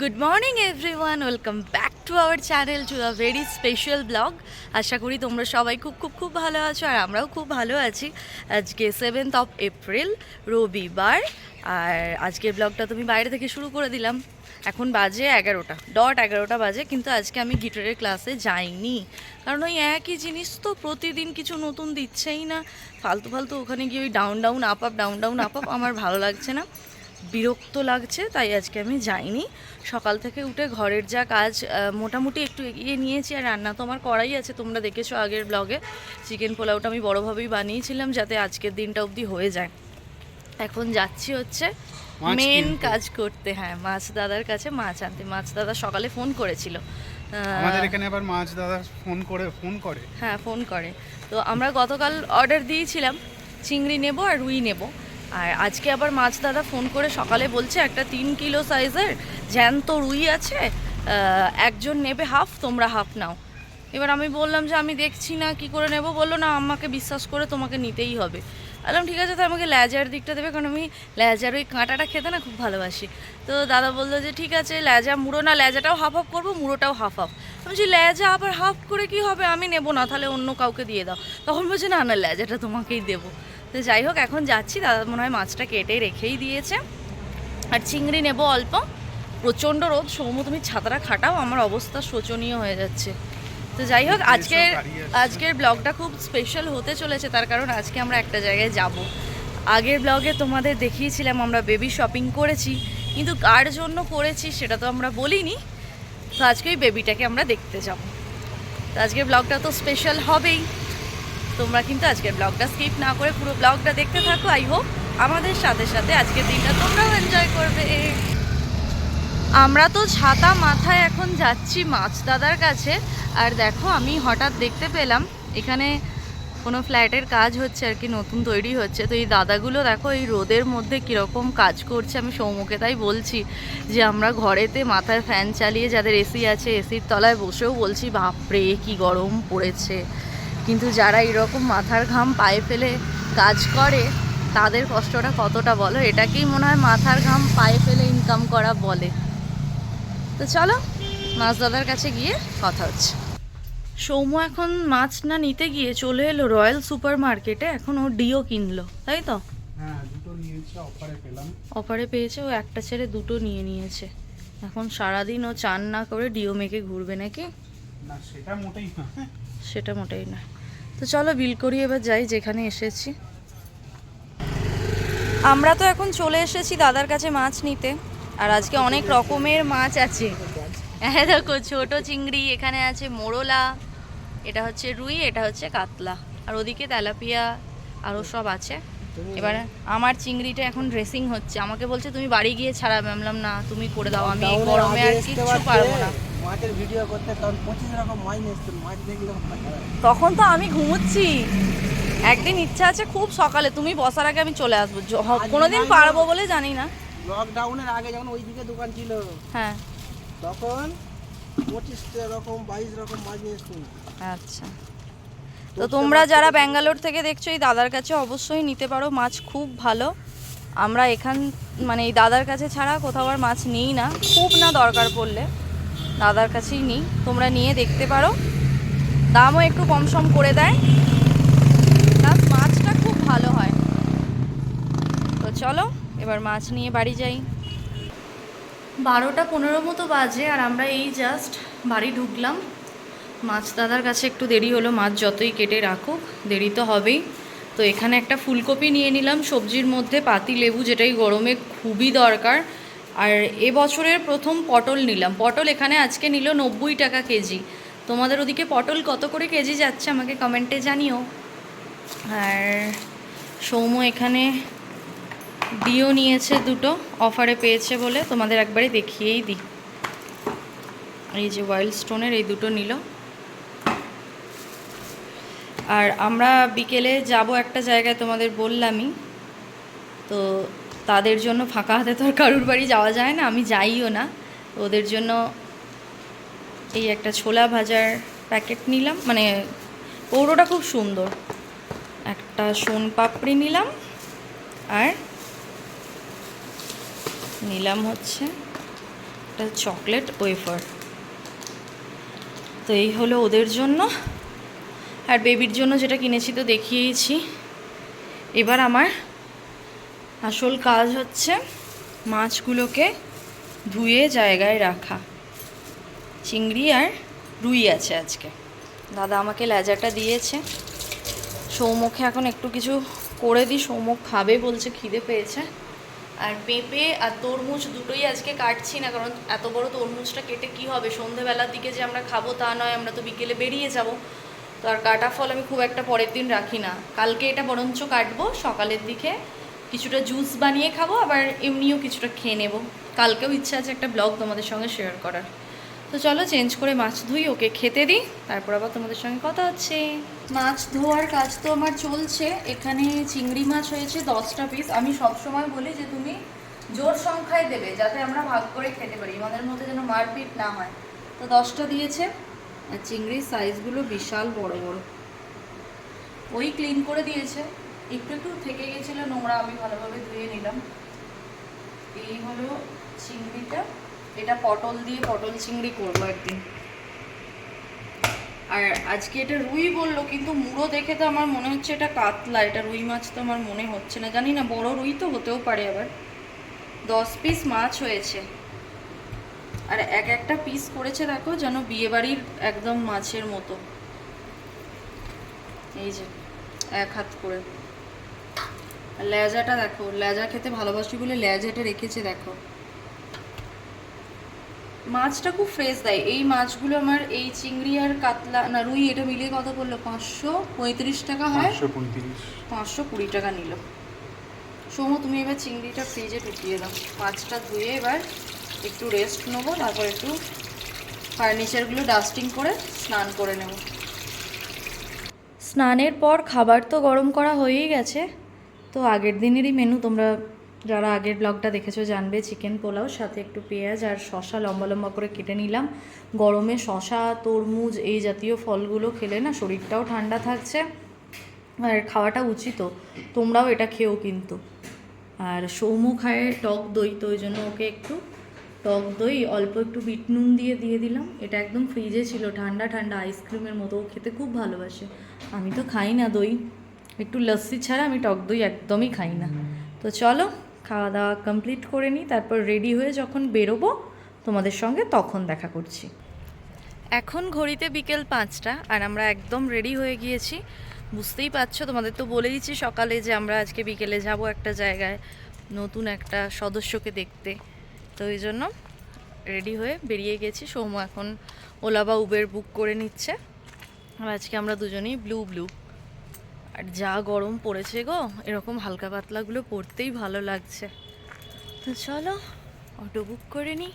Good morning everyone welcome back to our channel to a very special blog আশা করি তোমরা সবাই খুব খুব খুব ভালো আছো আর আমরাও খুব ভালো আছি। আজকে সেভেন্থ অফ এপ্রিল রবিবার। আর আজকের ব্লগটা তুমি বাইরে থেকে শুরু করে দিলাম। এখন বাজে এগারোটা ডট এগারোটা বাজে, কিন্তু আজকে আমি গিটারের ক্লাসে যাইনি। কারণ ওই একই জিনিস তো প্রতিদিন কিছু নতুন দিচ্ছেই না। ফালতু ফালতু ওখানে গিয়ে ওই down down up up down down up up আমার ভালো লাগছে না। বিরক্ত লাগছে তাই আজকে আমি যাইনি। সকাল থেকে উঠে ঘরের যা কাজ মোটামুটি একটু এগিয়ে নিয়েছি আর রান্না তো আমার করাই আছে তোমরা দেখেছ আগের ব্লগে চিকেন পোলাওটা আমি বড়োভাবেই বানিয়েছিলাম যাতে আজকের দিনটা অবধি হয়ে যায়। এখন যাচ্ছি হচ্ছে মেন কাজ করতে হ্যাঁ মাছ দাদার কাছে মাছ আনতে। মাছ দাদা সকালে ফোন করেছিল। আমাদের এখানে আবার মাছ দাদা ফোন করে ফোন করে। হ্যাঁ ফোন করে। তো আমরা গতকাল অর্ডার দিয়েছিলাম চিংড়ি নেব আর রুই নেব। আর আজকে আবার মাছ দাদা ফোন করে সকালে বলছে একটা তিন কিলো সাইজের জ্যান্ত রুই আছে একজন নেবে হাফ, তোমরা হাফ নাও। এবার আমি বললাম যে আমি দেখছি না, কি করে নেব? বলল, না আমাকে বিশ্বাস করে তোমাকে নিতেই হবে। বললাম, ঠিক আছে তো আমাকে ল্যাজার দিকটা দেবে, কারণ আমি ল্যাজার ওই কাঁটাটা খেতে না খুব ভালোবাসি। তো দাদা বলল যে, ঠিক আছে ল্যাজা মুড়ো, না ল্যাজাটাও হাফ হাফ করব, মুড়োটাও হাফ হাফ। আমি বলছি ল্যাজা আবার হাফ করে কি হবে? আমি নেব না, তাহলে অন্য কাউকে দিয়ে দাও। তখন বলছে, না না ল্যাজাটা তোমাকেই দেবো। তো যাই হোক এখন যাচ্ছি। দাদা মনে হয় মাছটা কেটে রেখেই দিয়েছে। আর চিংড়ি নেব অল্প। প্রচণ্ড রোদ সৌম তুমি ছাতাটা খাটাও আমার অবস্থা শোচনীয় হয়ে যাচ্ছে। তো যাই হোক আজকের আজকের ব্লগটা খুব স্পেশাল হতে চলেছে তার কারণ আজকে আমরা একটা জায়গায় যাব। আগের ব্লগে তোমাদের দেখিয়েছিলাম আমরা বেবি শপিং করেছি কিন্তু কার জন্য করেছি সেটা তো আমরা বলিনি। তো আজকে ওই বেবিটাকে আমরা দেখতে যাব। তো আজকের ব্লগটা তো স্পেশাল হবেই। তোমরা কিন্তু আজকের ব্লগটা স্কিপ না করে পুরো ব্লগটা দেখতে থাকো আই হোপ আমাদের সাথে সাথে আজকের দিনটা তোমরাও এনজয় করবে। আমরা তো ছাতা মাথায় এখন যাচ্ছি মাছ দাদার কাছে, আর দেখো আমি হঠাৎ দেখতে পেলাম এখানে কোনো ফ্ল্যাটের কাজ হচ্ছে আর কি, নতুন তৈরি হচ্ছে। তো এই দাদাগুলো দেখো এই রোদের মধ্যে কীরকম কাজ করছে, আমি সৌমুখে তাই বলছি যে আমরা ঘরেতে মাথায় ফ্যান চালিয়ে যাদের এসি আছে এসির তলায় বসেও বলছি, বাপরে, কি গরম পড়েছে। কিন্তু যারা এরকম মাথার ঘাম পায়ে ফেলে কাজ করে তাদের কষ্টটা কতটা বলো? এটাকেই মনে হয় মাথার ঘাম পায়ে ফেলে ইনকাম করা বলে। তো চলো মাছ দাদার কাছে গিয়ে কথা হচ্ছে। সৌম্য এখন মাছ না নিতে গিয়ে চলে এলো রয়্যাল সুপার মার্কেটে এখন ও ডিও কিনলো তাই তো? হ্যাঁ অফারে অফারে পেয়েছে ও একটা ছেড়ে দুটো নিয়ে নিয়েছে। এখন সারাদিন ও চান না করে ডিও মেখে ঘুরবে নাকি? না সেটা মোটেই না। সেটা মোটেই না। তো চলো বিল করি এবার যাই যেখানে এসেছি। আমরা তো এখন চলে এসেছি দাদার কাছে মাছ নিতে আর আজকে অনেক রকমের মাছ আছে। হ্যাঁ দেখো ছোট চিংড়ি এখানে আছে মোরলা এটা হচ্ছে রুই এটা হচ্ছে কাতলা আর ওদিকে তেলাপিয়া আরও সব আছে। এবার আমার চিংড়িটা এখন ড্রেসিং হচ্ছে। আমাকে বলছে তুমি বাড়ি গিয়ে ছাড়া ভাবলাম না তুমি করে দাও আমি গরমে আর কিচ্ছু পারতে, পারব না। মাছের ভিডিও করতে তখন পঁচিশ রকম মাছ নিয়ে এসছিল মাছ দেখলে তখন তো আমি ঘুমোচ্ছি। একদিন ইচ্ছা আছে খুব সকালে তুমি বসার আগে আমি চলে আসব। কোনোদিন পারব বলে জানি না। লকডাউনের আগে যখন ওইদিকে দোকান ছিল হ্যাঁ। তখন পঁচিশ রকম বাইশ রকম মাছ নিয়ে আচ্ছা। তো তোমরা যারা ব্যাঙ্গালোর থেকে দেখছ এই দাদার কাছে অবশ্যই নিতে পারো মাছ খুব ভালো। আমরা এখান মানে এই দাদার কাছে ছাড়া কোথাও আর মাছ নিই না। খুব না দরকার পড়লে। দাদার কাছেই নিই। তোমরা নিয়ে দেখতে পারো। দামও একটু কম সম করে দেয়। প্লাস মাছটা খুব ভালো হয়। তো চলো, এবার মাছ নিয়ে বাড়ি যাই। বারোটা পনেরো মতো বাজে আর আমরা এই জাস্ট বাড়ি ঢুকলাম। মাছ দাদার কাছে একটু দেরি হলো। মাছ যতই কেটে রাখুক, দেরি তো হবেই। তো এখানে একটা ফুলকপি নিয়ে নিলাম। সবজির মধ্যে পাতি, লেবু যেটাই গরমে খুবই দরকার। আর এবছরের প্রথম পটল নিলাম। পটল এখানে আজকে নিল নব্বই টাকা কেজি। তোমাদের ওদিকে পটল কত করে কেজি যাচ্ছে আমাকে কমেন্টে জানিও। আর সৌম্য এখানে ডিও নিয়েছে দুটো অফারে পেয়েছে বলে তোমাদের একবারে দেখিয়েই দিই। এই যে ওয়াইল্ড স্টোনের এই দুটো নিল। আর আমরা বিকেলে যাব একটা জায়গায় তোমাদের বললামই। তো তাদের জন্য ফাঁকা হাতে তো আর কারুর বাড়ি যাওয়া যায় না, আমি যাইও না। ওদের জন্য এই একটা ছোলা ভাজার প্যাকেট নিলাম মানে পৌরোটা খুব সুন্দর। একটা সোন পাপড়ি নিলাম, আর নিলাম হচ্ছে একটা চকলেট ওয়েফার। তো এই হলো ওদের জন্য। আর বেবির জন্য যেটা কিনেছি তো দেখিয়েইছি। এবার আমার আসল কাজ হচ্ছে মাছগুলোকে ধুয়ে জায়গায় রাখা। চিংড়ি আর রুই আছে আজকে। দাদা আমাকে লেজাটা দিয়েছে। সৌমুখে এখন একটু কিছু করে দিই। সৌমুখ খাবে বলছে, খিদে পেয়েছে। আর পেঁপে আর তরমুজ দুটোই আজকে কাটছি না, কারণ এত বড় তরমুজটা কেটে কি হবে? সন্ধেবেলার দিকে যে আমরা খাব তা নয়, আমরা তো বিকেলে বেরিয়ে যাব। তো আর কাটা ফল আমি খুব একটা পরের দিন রাখি না। কালকে এটা বরঞ্চ কাটবো, সকালের দিকে কিছুটা জুস বানিয়ে খাব, আবার এমনিও কিছুটা খেয়ে নেব। কালকেও ইচ্ছা আছে একটা ব্লগ তোমাদের সঙ্গে শেয়ার করার। তো চলো চেঞ্জ করে মাছ ধুই, ওকে খেতে দিই, তারপর আবার তোমাদের সঙ্গে কথা হচ্ছে। মাছ ধোয়ার কাজ তো আমার চলছে, এখানে চিংড়ি মাছ হয়েছে দশটা পিস আমি সব সময় বলি যে তুমি জোর সংখ্যায় দেবে, যাতে আমরা ভাগ করে খেতে পারি, আমাদের মধ্যে যেন মারপিট না হয়। তো দশটা দিয়েছে, আর চিংড়ির সাইজগুলো বিশাল বড় বড়। ওই ক্লিন করে দিয়েছে। একটু একটু থেকে গেছিল, নোংরা আমি ভালোভাবে ধুয়ে নিলাম। এই হলো চিংড়িটা। এটা পটল দিয়ে পটল চিংড়ি করব একদিন। আর আজকে এটা রুই বলল, কিন্তু মুড়ো দেখে তো আমার মনে হচ্ছে এটা কাতলা, এটা রুই মাছ তো আমার মনে হচ্ছে না। জানি না, বড় রুই তো হতেও পারে আবার। দশ পিস মাছ হয়েছে। আর এক একটা পিস করেছে দেখো, যেন বিয়েবাড়ির একদম মাছের মতো। এই যে, এক হাত করে। লেজাটা দেখো লেজা খেতে ভালোবাসি বলে লেজাটা রেখেছে দেখো। মাছটা খুব ফ্রেশ দেয়। এই মাছগুলো আমার এই চিংড়ি আর কাতলা না রুই এটা মিলিয়ে কত পড়ল? পাঁচশো পঁয়ত্রিশ টাকা হয়? পাঁচশো কুড়ি টাকা নিল। সোমো তুমি এবার চিংড়িটা ফ্রিজে ঢুকিয়ে দাও। মাছটা ধুয়ে এবার একটু রেস্ট নেব তারপর একটু ফার্নিচারগুলো ডাস্টিং করে স্নান করে নেব। স্নানের পর খাবার তো গরম করা হয়েই গেছে। তো আগের দিনেরই মেনু তোমরা যারা আগের ব্লগটা দেখেছ জানবে চিকেন পোলাও, সাথে একটু পেঁয়াজ আর শশা লম্বা লম্বা করে কেটে নিলাম। গরমে শশা তরমুজ এই জাতীয় ফলগুলো খেলে না শরীরটাও ঠান্ডা থাকছে আর খাওয়াটা উচিত। তোমরাও এটা খেও কিন্তু। আর সৌম্য খায় টক দই, তো ওই জন্য ওকে একটু টক দই, অল্প একটু বিট নুন দিয়ে দিয়ে দিলাম। এটা একদম ফ্রিজে ছিল, ঠান্ডা ঠান্ডা আইসক্রিমের মতো খেতে খুব ভালোবাসে। আমি তো খাই না দই। একটু লস্যি ছাড়া আমি টক দই একদমই খাই না। তো চলো খাওয়া দাওয়া কমপ্লিট করে নিই তারপর রেডি হয়ে যখন বেরোবো তোমাদের সঙ্গে তখন দেখা করছি। এখন ঘড়িতে বিকেল পাঁচটা আর আমরা একদম রেডি হয়ে গিয়েছি। বুঝতেই পারছ তোমাদের তো বলে দিচ্ছি সকালে যে আমরা আজকে বিকেলে যাব একটা জায়গায় নতুন একটা সদস্যকে দেখতে। তো এই জন্য রেডি হয়ে বেরিয়ে গেছি। সৌম্য এখন ওলা বা উবের বুক করে নিচ্ছে। আর আজকে আমরা দুজনেই ব্লু ব্লু আর যা গরম পড়েছে গো, এরকম হালকা পাতলাগুলো পরতেই ভালো লাগছে। তো চলো, অটো বুক করে নিই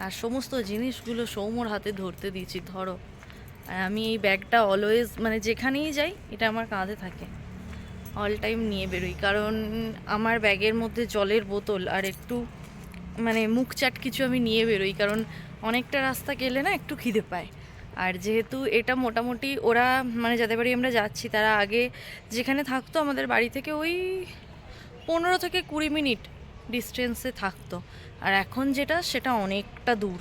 আর সমস্ত জিনিসগুলো সৌম্যর হাতে ধরতে দিয়েছি, ধরো। আর আমি এই ব্যাগটা অলওয়েজ মানে যেখানেই যাই, এটা আমার কাঁধে থাকে। অল টাইম নিয়ে বেরোই। কারণ আমার ব্যাগের মধ্যে জলের বোতল আর একটু মানে মুখ চাট কিছু আমি নিয়ে বেরোই। কারণ অনেকটা রাস্তা গেলে না একটু খিদে পায়। আর যেহেতু এটা মোটামুটি ওরা মানে যাদের বাড়ি আমরা যাচ্ছি, তারা আগে যেখানে থাকতো আমাদের বাড়ি থেকে ওই পনেরো থেকে কুড়ি মিনিট ডিস্টেন্সে থাকতো। আর এখন যেটা, সেটা অনেকটা দূর।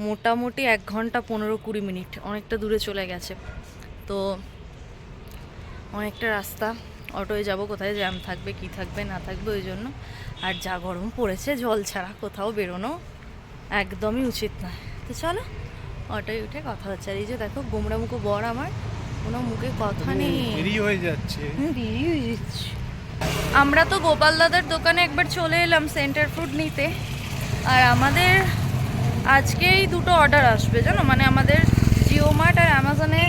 মোটামুটি এক ঘণ্টা পনেরো কুড়ি মিনিট, অনেকটা দূরে চলে গেছে। তো অনেকটা রাস্তা, অটোয় যাব, কোথায় জ্যাম থাকবে, কি থাকবে, না থাকবে, ওই জন্য। আর যা গরম পড়েছে, জল ছাড়া কোথাও বেরোনো একদমই উচিত নয়। তো চলো। অটোয় উঠে কথা হচ্ছে। আর এই যে দেখো গোমড়া মুখো বর আমার কোনো মুখে কথা নেই। দেরি হয়ে যাচ্ছে। দেরি হয়ে যাচ্ছে। আমরা তো গোপাল দাদার দোকানে একবার চলে এলাম সেন্টার ফুড নিতে। আর আমাদের আজকেই দুটো অর্ডার আসবে জানো? মানে আমাদের জিও মার্ট আর অ্যামাজনে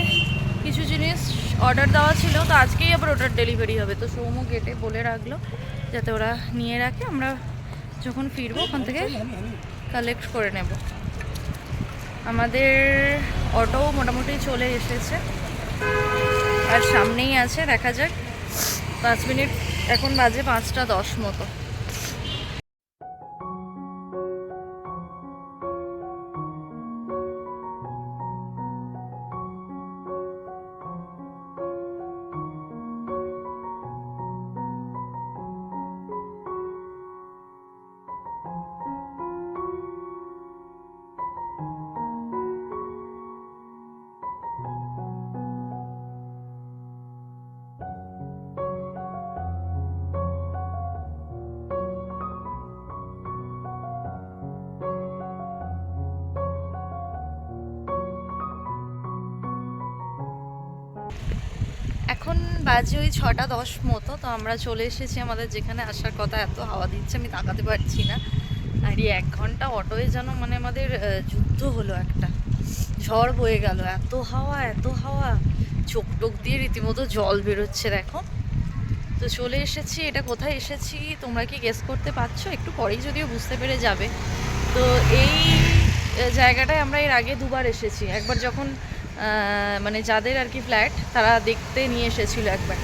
কিছু জিনিস অর্ডার দেওয়া ছিল তো আজকেই আবার ওটার ডেলিভারি হবে। তো সৌম গেটে বলে রাখল যাতে ওরা নিয়ে রাখে। আমরা যখন ফিরবো ওখান থেকে কালেক্ট করে নেব। আমাদের অটো মোটামুটি চলে এসেছে। আর সামনেই আছে, দেখা যাক। পাঁচ মিনিট, এখন বাজে পাঁচটা দশ মতো। বাজে ওই ছটা দশ মতো, তো আমরা চলে এসেছি আমাদের যেখানে আসার কথা, এত হাওয়া দিচ্ছে, আমি তাকাতে পারছি না। আর এক ঘণ্টা অটোয় যেন মানে আমাদের যুদ্ধ হলো একটা। ঝড় বয়ে গেল, এত হাওয়া এত হাওয়া। চোখ টোক দিয়ে রীতিমতো জল বেরোচ্ছে, দেখো। তো চলে এসেছি, এটা কোথায় এসেছি, তোমরা কি গেস করতে পারছ? একটু পরেই যদিও বুঝতে পেরে যাবে। তো এই জায়গাটায় আমরা এর আগে দুবার এসেছি। একবার যখন মানে যাদের আর কি ফ্ল্যাট তারা দেখতে নিয়ে এসেছিল একবার।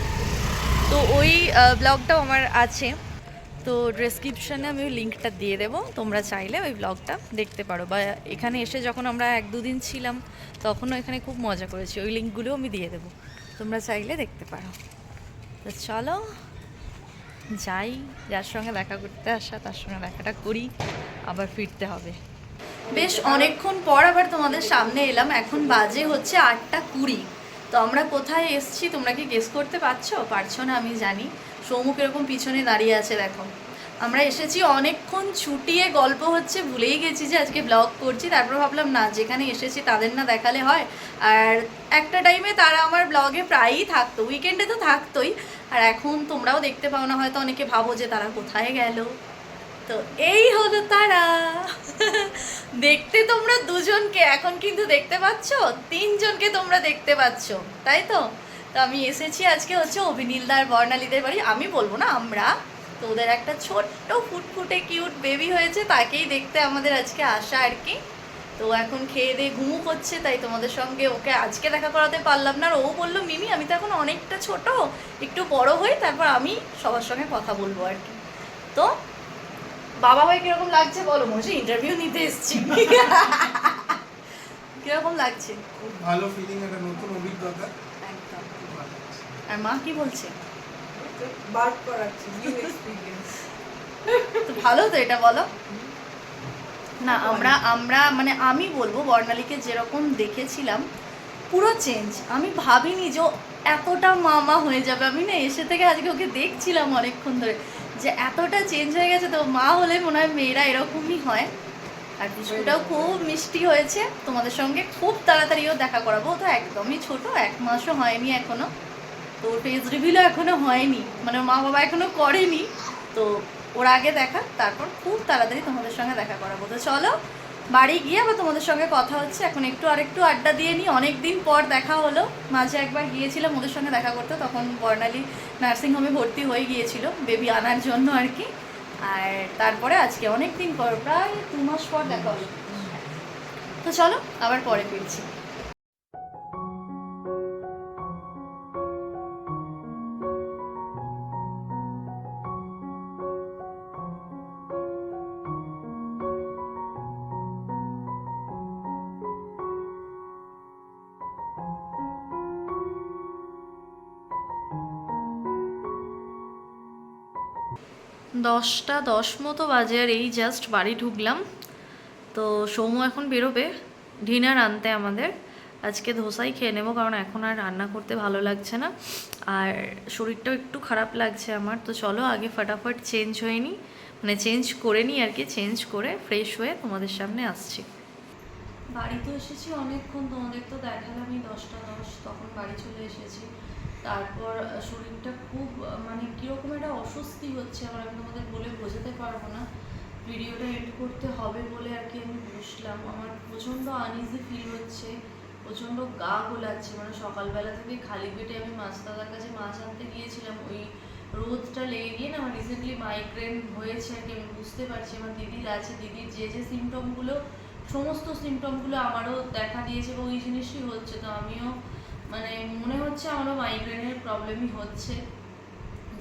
তো ওই ব্লগটাও আমার আছে। তো ডেসক্রিপশানে আমি ওই লিঙ্কটা দিয়ে দেবো। তোমরা চাইলে ওই ব্লগটা দেখতে পারো। বা এখানে এসে যখন আমরা এক দুদিন ছিলাম, তখনও এখানে খুব মজা করেছি। ওই লিঙ্কগুলোও আমি দিয়ে দেবো। তোমরা চাইলে দেখতে পারো। তো চলো, যাই। যার সঙ্গে দেখা করতে আসা, তার সঙ্গে দেখাটা করি। আবার ফিরতে হবে। বেশ অনেকক্ষণ পর আবার তোমাদের সামনে এলাম। এখন বাজে হচ্ছে আটটা কুড়ি। তো আমরা কোথায় এসছি তোমরা কি গেস করতে পারছ? পারছ না, আমি জানি। সৌমুখ এরকম পিছনে দাঁড়িয়ে আছে, দেখো। আমরা এসেছি অনেকক্ষণ ছুটিয়ে, গল্প হচ্ছে, ভুলেই গেছি যে আজকে ব্লগ করছি। তারপর ভাবলাম, না, যেখানে এসেছি তাদের না দেখালে হয়। আর একটা টাইমে তারা আমার ব্লগে প্রায়ই থাকতো। উইকেন্ডে তো থাকতোই। আর এখন তোমরাও দেখতে পাও না, হয়তো অনেকে ভাবো যে তারা কোথায় গেল। তো এই হলো তারা। দেখতে তোমরা দুজনকে, এখন কিন্তু দেখতে পাচ্ছ? তিনজনকে তোমরা দেখতে পাচ্ছ, তাই তো? তো আমি এসেছি আজকে হচ্ছে অভিনীলদার, বর্ণালীদের বাড়ি। আমি বলব না, আমরা। তো ওদের একটা ছোট্ট, ফুটফুটে, কিউট বেবি হয়েছে, তাকেই দেখতে আমাদের আজকে আসা আর কি। তো এখন খেয়ে দিয়ে ঘুমু করছে, তাই তোমাদের সঙ্গে ওকে আজকে দেখা করাতে পারলাম না। আর ও বলল, মিমি, আমি তো এখন অনেকটা ছোট, একটু বড় হই তারপর আমি সবার সঙ্গে কথা বলব আর কি। তো বাবা ভাই কীরকম লাগছে বলো? মনে ইন্টারভিউ নিতে এসেছি। কীরকম লাগছে? খুব ভালো ফিলিং একটা নতুন অভিজ্ঞতা। একদম। আর মা কি বলছে? বার করাচ্ছি নিউ এক্সপিরিয়েন্স তো ভালো তো এটা বলো? না আমরা আমরা মানে আমি বলব বর্ণালীকে যেরকম দেখেছিলাম পুরো চেঞ্জ আমি ভাবিনি যে এতটা মামা হয়ে যাবে। আমি না এসে থেকে আজকে ওকে দেখছিলাম অনেকক্ষণ ধরে। যে এতটা চেঞ্জ হয়ে গেছে তো মা হলে মনে হয় মেয়েরা এরকমই হয়। আর বিস্কুটটাও খুব মিষ্টি হয়েছে। তোমাদের সঙ্গে খুব তাড়াতাড়িও দেখা করাবো। তো একদমই ছোট, এক মাসও হয়নি এখনও। তো ফেস রিভিলও এখনও হয়নি। মানে মা বাবা এখনও করেনি। তো ওর আগে দেখা, তারপর খুব তাড়াতাড়ি তোমাদের সঙ্গে দেখা করাবো। তো চলো বাড়ি গিয়ে আবার তোমাদের সঙ্গে কথা হচ্ছে। এখন একটু আরেকটু আড্ডা দিয়ে নিই। অনেক দিন পর দেখা হলো। মাঝে একবার গিয়েছিলাম ওদের সঙ্গে দেখা করতে। তখন বর্ণালী নার্সিংহোমে ভর্তি হয়ে গিয়েছিল, বেবি আনার জন্য আর কি। আর তারপরে আজকে অনেক দিন পর, প্রায় দু মাস পর দেখা হলো। তো চলো, আবার পরে ফিরছি। দশটা, দশ মতো বাজে আর এই জাস্ট বাড়ি ঢুকলাম। তো সৌম্য এখন বেরোবে, ডিনার আনতে আমাদের। আজকে ধোসাই খেয়ে নেব কারণ এখন আর রান্না করতে ভালো লাগছে না। আর শরীরটাও একটু খারাপ লাগছে আমার, তো চলো আগে ফটাফট চেঞ্জ হয়ে নিই মানে চেঞ্জ করে নিই আর কি চেঞ্জ করে ফ্রেশ হয়ে তোমাদের সামনে আসছি। বাড়িতে এসেছি অনেকক্ষণ, তোমাদের তো দেখালামই দশটা দশ, তখন বাড়ি চলে এসেছি। তারপর শরীরটা খুব মানে কীরকম একটা অস্বস্তি হচ্ছে আমার, আমি তোমাদের বলে বোঝাতে পারব না। ভিডিওটা এড করতে হবে বলে আর কি আমি বসলাম। আমার প্রচণ্ড আনইজি ফিল হচ্ছে, প্রচণ্ড গা গোলাচ্ছে। মানে সকালবেলা থেকে খালি পেটে আমি মাছ, দাদার কাছে মাছ আনতে গিয়েছিলাম। ওই রোদটা লেগে গিয়ে না আমার রিসেন্টলি মাইগ্রেন হয়েছে আর কি, আমি বুঝতে পারছি। আমার দিদির আছে, দিদির যে যে সিমটমগুলো সমস্ত সিমটমগুলো আমারও দেখা দিয়েছে এবং ওই জিনিসই হচ্ছে। তো আমিও মানে মনে হচ্ছে আমারও মাইগ্রেনের প্রবলেমই হচ্ছে।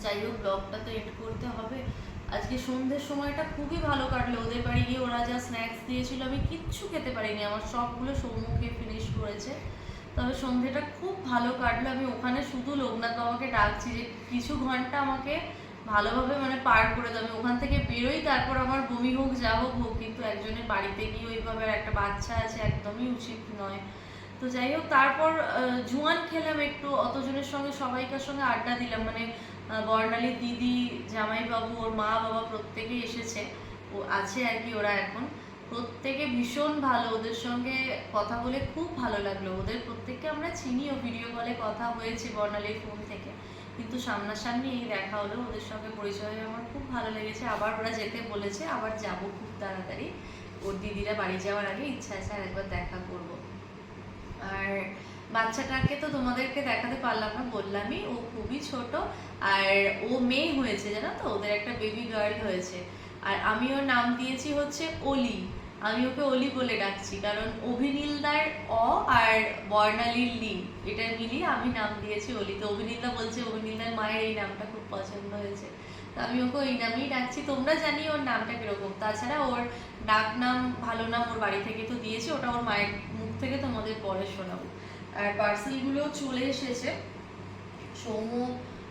যাই হোক ব্লগটা তো এড করতে হবে। আজকে সন্ধ্যের সময়টা খুবই ভালো কাটলো। ওদের বাড়ি গিয়ে ওরা যা স্ন্যাক্স দিয়েছিল, আমি কিচ্ছু খেতে পারিনি। আমার সবগুলো সৌমুখে ফিনিশ করেছে। তবে সন্ধ্যেটা খুব ভালো কাটলো। আমি ওখানে শুধু লোকনাথ বাবাকে ডাকছি যে, কিছু ঘণ্টা আমাকে ভালোভাবে মানে পার করে দেবে ওখান থেকে বেরোই, তারপর আমার বমি হোক, যা হোক হোক। কিন্তু একজনের বাড়িতে গিয়ে ওইভাবে একটা বাচ্চা আছে, একদমই উচিত নয়। তো যাই হোক, তারপর জুয়ান খেলাম একটু, অতজনের সঙ্গে, সবাইকার সঙ্গে আড্ডা দিলাম। মানে বর্ণালীর দিদি, জামাইবাবু, ওর মা, বাবা প্রত্যেকেই এসেছে। ও আছে আর কি, ওরা এখন। প্রত্যেকে ভীষণ ভালো, ওদের সঙ্গে কথা বলে খুব ভালো লাগল। ওদের প্রত্যেককে আমরা চিনিও ভিডিও কলে কথা হয়েছে বর্ণালীর ফোন থেকে। কিন্তু সামনাসামনি এই দেখা হলো, ওদের সঙ্গে পরিচয় হয়ে আমার খুব ভালো লেগেছে। আবার ওরা যেতে বলেছে, আবার যাব খুব তাড়াতাড়ি। ওর দিদিরা বাড়ি যাওয়ার আগে ইচ্ছা আছে আর একবার দেখা করব। আর বাচ্চাটাকে তো তোমাদেরকে দেখাতে পারলাম না, বললামই, ও খুবই ছোট আর ও মেয়ে হয়েছে, জানো তো? ওদের একটা বেবি গার্ল হয়েছে। আর আমি ওর নাম দিয়েছি হচ্ছে অলি। আমি ওকে অলি বলে ডাকছি, কারণ অভিনীলদার অ আর বর্ণালীর লি, এটা মিলিয়ে আমি নাম দিয়েছি অলি। তো অভিনীলদা বলছে অভিনীলদার মায়ের এই নামটা খুব পছন্দ হয়েছে। আমি ওকে ওই নামেই ডাকছি তোমরা জানি ওর নামটা কীরকম। তাছাড়া ওর ডাক নাম ভালো নাম ওর বাড়ি থেকে তো দিয়েছি ওটা ওর মায়ের মুখ থেকে তোমাদের পরে শোনাবো। আর পার্সেলগুলো চলে এসেছে।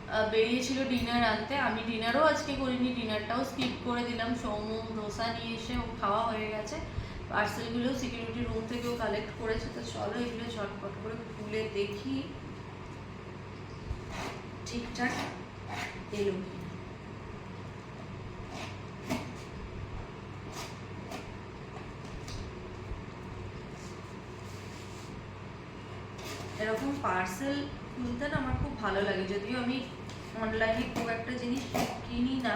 আহ, বেরিয়েছিল ডিনার আনতে। আমি ডিনারও আজকে করিনি ডিনারটাও স্কিপ করে দিলাম। সৌম্য ধোসা নিয়ে এসে ও খাওয়া হয়ে গেছে। পার্সেলগুলো সিকিউরিটি রুম থেকেও কালেক্ট করেছে তো চলো এগুলো ঝটপট করে খুলে দেখি। ঠিকঠাক এলো। এরকম পার্সেল খুলতে না আমার খুব ভালো লাগে। যদিও আমি অনলাইনে খুব একটা জিনিস কিনি না।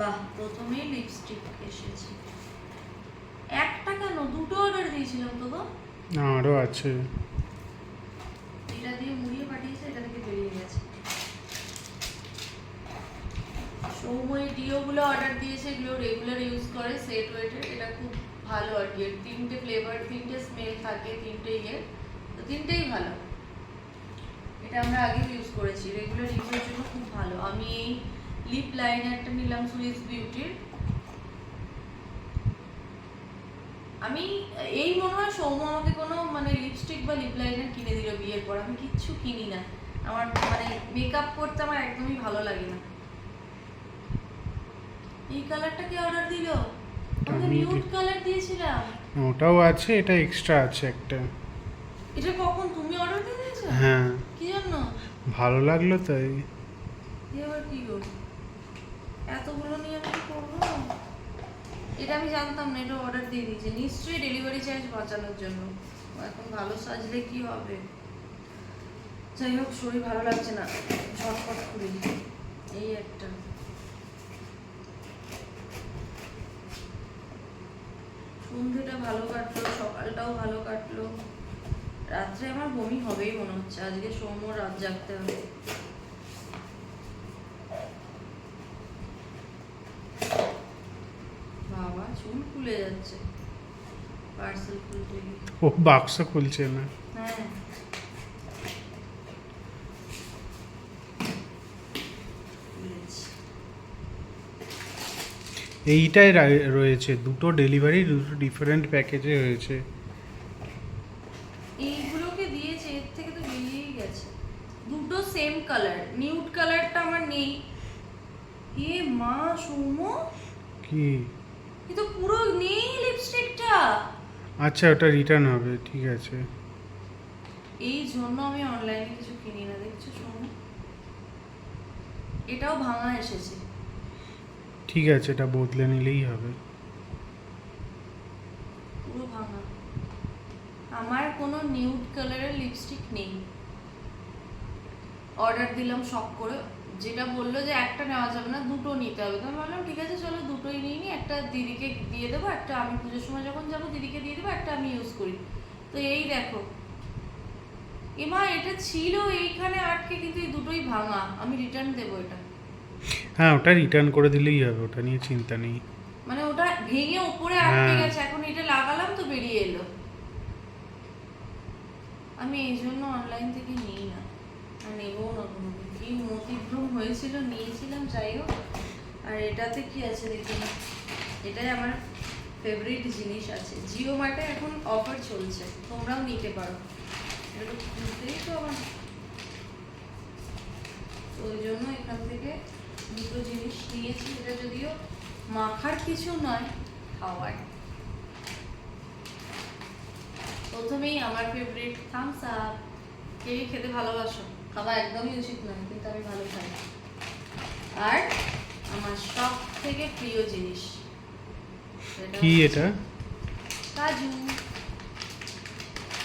বাহ প্রথমেই লিপস্টিক এসেছে। একটা কেন দুটো অর্ডার দিয়েছিলাম তো না আরও আছে। এটা দিয়ে মুড়িয়ে পাঠিয়েছে এটা থেকে বেরিয়ে গেছে। সৌময় ডিওগুলো অর্ডার দিয়েছে, এগুলো রেগুলার ইউজ করে সেট ওয়েটের এটা খুব ভালো আর কি। তিনটে ফ্লেভার তিনটে স্মেল থাকে, তিনটে ইয়ে। তো তিনটেই ভালো। এটা আমরা আগেও ইউজ করেছি। রেগুলার ইউজের জন্য খুব ভালো। আমি এই লিপ লাইনারটা নিলাম সুইস বিউটির আমি, এই মনে হয় সৌম্য আমাকে কোনো মানে লিপস্টিক বা লিপ লাইনার কিনে দিল বিয়ের পর। আমি কিচ্ছু কিনি না। আমার মানে মেকআপ করতে আমার একদমই ভালো লাগে না। এই কালারটা কি অর্ডার দিল? আমি নিউড কালার দিয়েছিলাম। ওটাও আছে এটা এক্সট্রা আছে একটা। এটা কখন তুমি অর্ডার দিয়ে দিয়েছ? হ্যাঁ। কি জন্য? ভালো লাগল তাই। এ আবার কি গো? এতগুলো নিয়ে আমি কি করব? এটা আমি জানতাম না এটা অর্ডার দিয়ে দিয়েছে। নিশ্চয়ই ডেলিভারি চার্জ বাঁচানোর জন্য। এখন ভালো সাজলে কি হবে? যাই হোক শরীর ভালো লাগছে না। ঝটপট করি এই একটা সন্ধ্যেটা ভালো কাটলো সকালটাও ভালো কাটলো রাত্রে হবেই মনে হচ্ছে। আজকে সৌম্য রাত জাগতে হবে। বাবা চুল খুলে যাচ্ছে। পার্সেল খুলতে ও বাক্স খুলছে না। হ্যাঁ। এইটাই রয়েছে। দুটো ডেলিভারি দুটো ডিফারেন্ট প্যাকেজে হয়েছে এইগুলোকে দিয়েছে এর থেকে তো বেরিয়েই গেছে দুটো সেম কালার নিউড কালারটা আমার নেই। এ মা সৌম্য কি? এ তো পুরো নেই লিপস্টিকটা আচ্ছা ওটা রিটার্ন হবে ঠিক আছে। এই জন্য আমি অনলাইনে কিছু কিনি না দেখছ সৌম্য এটাও ভাঙা এসেছে। ঠিক আছে এটা বদলে নিলেই হবে। পুরো ভাঙা। আমার কোনো নিউড কালারের লিপস্টিক নেই। অর্ডার দিলাম শখ করে। যেটা বলল যে একটা নেওয়া যাবে না দুটো নিতে হবে। তো আমি বললাম ঠিক আছে চলো দুটোই নিয়ে নিই একটা দিদিকে দিয়ে দেবো একটা আমি পুজোর সময় যখন যাব দিদিকে দিয়ে দেবো একটা আমি ইউজ করি। তো এই দেখো। এমা এটা ছিল এইখানে আটকে কিন্তু এই দুটোই ভাঙা। আমি রিটার্ন দেবো এটা। হ্যাঁ ওটা রিটার্ন করে দিলেই হবে ওটা নিয়ে চিন্তা নেই। মানে ওটা ভেঙে উপরে আটকে হ্যাঁ। গেছে এখন এটা লাগালাম তো বেরিয়ে এলো। আমি এই জন্য অনলাইন থেকে নিই না। নেবও না কি মতিভ্রম হয়েছিল, নিয়েছিলাম যাই হোক আর এটাতে কি আছে দেখি এটাই আমার ফেভারিট জিনিস আছে। জিও মার্টে এখন অফার চলছে, তোমরাও নিতে পারো। এটা খুলতেই তো আমার। তো ওই জন্য এখান থেকে দুটো জিনিস নিয়েছি, এটা যদিও মাখার কিছু নয়, খাওয়ার। প্রথমেই আমার ফেভারিট থামস আপ কে খেতে ভালোবাসো খাওয়া একদমই উচিত নয় কিন্তু আমি ভালো খাই। আর আমার সব থেকে প্রিয় জিনিস কি এটা? কাজু।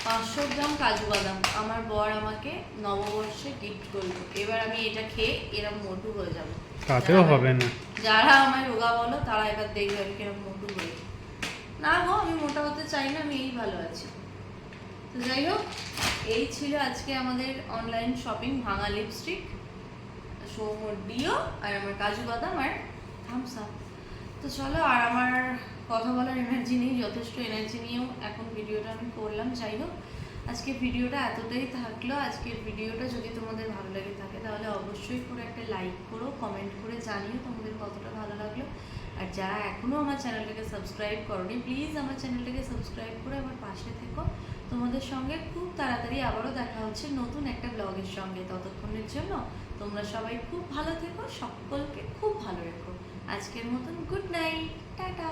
পাঁচশো গ্রাম কাজু বাদাম। আমার বর আমাকে নববর্ষে গিফট করল। এবার আমি এটা খেয়ে এরম মোটু হয়ে যাব। তাতেও হবে না। যারা আমায় রোগা বলো তারা এবার দেখবে আমি কিরম মোটু হয়ে। না গো আমি মোটা হতে চাই না আমি এই ভালো আছি। যাই হোক, এই ছিল আজকে আমাদের অনলাইন শপিং ভাঙা লিপস্টিক সৌমর ডিও আর আমার কাজু বাদাম আর থামস আপ তো চলো, আর আমার কথা বলার এনার্জি নেই, যথেষ্ট এনার্জি নিয়েও এখন ভিডিওটা আমি করলাম, যাই হোক। আজকে ভিডিওটা এতটাই থাকল, আজকের ভিডিওটা যদি তোমাদের ভালো লেগে থাকে, তাহলে অবশ্যই করে একটা লাইক করো কমেন্ট করে জানিও তোমাদের কতটা ভালো লাগল। আর যারা এখনও আমার চ্যানেলটাকে সাবস্ক্রাইব করনি প্লিজ আমার চ্যানেলটাকে সাবস্ক্রাইব করে আমার পাশে থেকো। তোমাদের সঙ্গে খুব তাড়াতাড়ি আবারও দেখা হচ্ছে নতুন একটা ব্লগের সঙ্গে। ততক্ষণের জন্য তোমরা সবাই খুব ভালো থেকো, সকলকে খুব ভালো রেখো। আজকের মতন গুড নাইট টাটা।